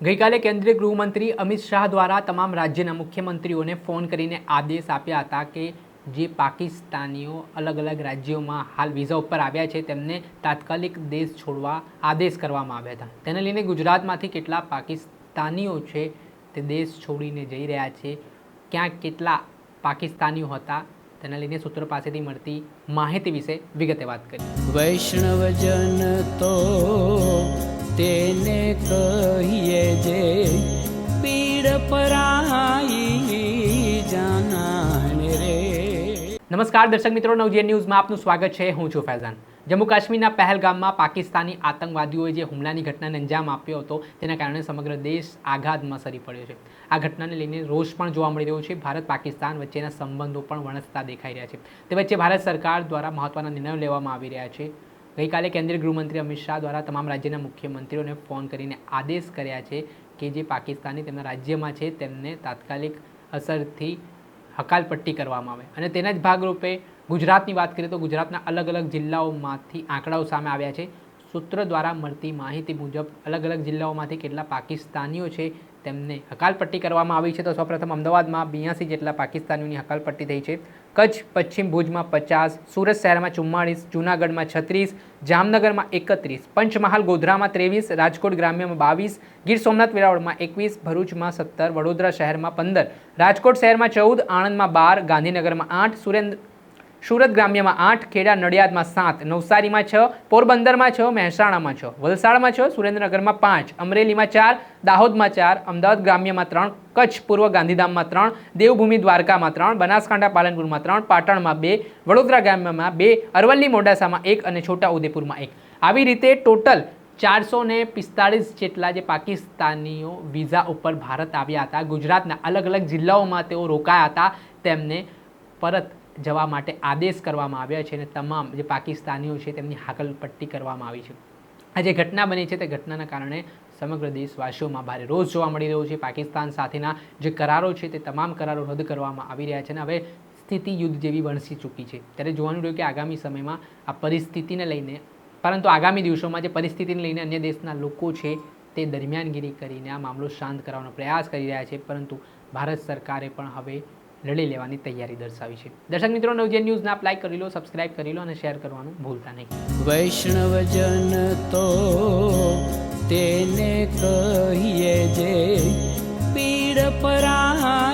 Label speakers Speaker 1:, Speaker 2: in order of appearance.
Speaker 1: ગઈકાલે કેન્દ્રીય ગૃહમંત્રી અમિત શાહ દ્વારા તમામ રાજ્યના મુખ્યમંત્રીઓને ફોન કરીને આદેશ આપ્યા હતા કે જે પાકિસ્તાનીઓ અલગ અલગ રાજ્યોમાં હાલ વિઝા ઉપર આવ્યા છે, તેમને તાત્કાલિક દેશ છોડવા આદેશ કરવામાં આવ્યા હતા. તેને લઈને ગુજરાતમાંથી કેટલા પાકિસ્તાનીઓ છે તે દેશ છોડીને જઈ રહ્યા છે, ક્યાં કેટલા પાકિસ્તાનીઓ હતા, તેના લઈને સૂત્રો પાસેથી મળતી માહિતી વિશે વિગતે વાત કરી
Speaker 2: વૈષ્ણવજન તો તેને કહીએ જે પીડ પરાઈ જાનાને રે.
Speaker 1: નમસ્કાર, દર્શક મિત્રો નવજીએન ન્યૂઝમાં આપનું સ્વાગત છે. હું છું ફૈઝાન. જમ્મુ કાશ્મીરના પહેલગામમાં પાકિસ્તાની આતંકવાદીઓએ જે હુમલાની ઘટનાને અંજામ આપ્યો હતો, તેના કારણે સમગ્ર દેશ આઘાતમાં સરી પડ્યો છે. આ ઘટનાને લઈને રોષ પણ જોવા મળી રહ્યો છે. ભારત, પાકિસ્તાન વચ્ચેના સંબંધો પણ વણસતા દેખાઈ રહ્યા છે. તે વચ્ચે ભારત સરકાર દ્વારા મહત્વના નિર્ણયો લેવામાં આવી રહ્યા છે. ગઈકાલે કેન્દ્રીય ગૃહમંત્રી અમિત શાહ દ્વારા તમામ રાજ્યના મુખ્યમંત્રીઓને ફોન કરીને આદેશ કર્યા છે કે જે પાકિસ્તાની તેમના રાજ્યમાં છે તેમને તાત્કાલિક અસરથી હકાલપટ્ટી કરવામાં આવે. અને તેના જ ભાગરૂપે ગુજરાતની વાત કરીએ તો ગુજરાતના અલગ અલગ જિલ્લાઓમાંથી આંકડાઓ સામે આવ્યા છે. સૂત્ર દ્વારા મળતી માહિતી મુજબ અલગ અલગ જિલ્લાઓમાંથી કેટલા પાકિસ્તાનીઓ છે તેમને હકાલપટ્ટી કરવામાં આવી છે. તો સૌપ્રથમ અમદાવાદમાં બ્યાસી જેટલા પાકિસ્તાનીઓની હકાલપટ્ટી થઈ છે. કચ્છ, પશ્ચિમ ભુજમાં પચાસ, સુરત શહેરમાં ચુમ્માળીસ, જૂનાગઢમાં છત્રીસ, જામનગરમાં એકત્રીસ, પંચમહાલ, ગોધરામાં ત્રેવીસ, રાજકોટ ગ્રામ્યમાં બાવીસ, ગીર સોમનાથ, વેરાવળમાં એકવીસ, ભરૂચમાં સત્તર, વડોદરા શહેરમાં પંદર, રાજકોટ શહેરમાં ચૌદ, આણંદમાં બાર, ગાંધીનગરમાં આઠ, સુરેન્દ્ર સુરત ગ્રામ્યમાં આઠ, ખેડા નડિયાદમાં સાત, નવસારીમાં છ, પોરબંદરમાં છ, મહેસાણામાં છ, વલસાડમાં છ, સુરેન્દ્રનગરમાં પાંચ, અમરેલીમાં ચાર, દાહોદમાં ચાર, અમદાવાદ ગ્રામ્યમાં ત્રણ, કચ્છ પૂર્વ ગાંધીધામમાં ત્રણ, દેવભૂમિ દ્વારકામાં ત્રણ, બનાસકાંઠા પાલનપુરમાં ત્રણ, પાટણમાં બે, વડોદરા ગ્રામ્યમાં બે, અરવલ્લી મોડાસામાં એક અને છોટા ઉદેપુરમાં એક. આવી રીતે ટોટલ ચારસો ને પિસ્તાળીસ જેટલા જે પાકિસ્તાનીઓ વિઝા ઉપર ભારત આવ્યા હતા, ગુજરાતના અલગ અલગ જિલ્લાઓમાં તેઓ રોકાયા હતા, તેમને પરત જવા માટે આદેશ કરવામાં આવ્યા છે અને તમામ જે પાકિસ્તાનીઓ છે તેમની હાકલપટ્ટી કરવામાં આવી છે. આ જે ઘટના બની છે તે ઘટનાના કારણે સમગ્ર દેશવાસીઓમાં ભારે રોષ જોવા મળી રહ્યો છે. પાકિસ્તાન સાથેના જે કરારો છે તે તમામ કરારો રદ કરવામાં આવી રહ્યા છે અને હવે સ્થિતિ યુદ્ધ જેવી વણસી ચૂકી છે. ત્યારે જોવાનું રહ્યું કે આગામી સમયમાં આ પરિસ્થિતિને લઈને, પરંતુ આગામી દિવસોમાં જે પરિસ્થિતિને લઈને અન્ય દેશના લોકો છે તે દરમિયાનગીરી કરીને આ મામલો શાંત કરવાનો પ્રયાસ કરી રહ્યા છે. પરંતુ ભારત સરકારે પણ હવે લડી લેવાની તૈયારી દર્શાવી છે. દર્શક મિત્રો, નવજેન ન્યૂઝને આપ લાઈક કરી લો સબસ્ક્રાઇબ કરી લો અને શેર કરવાનું ભૂલતા નહીં.
Speaker 2: વૈષ્ણવજન તો તેને કહીએ જે પીડ જાના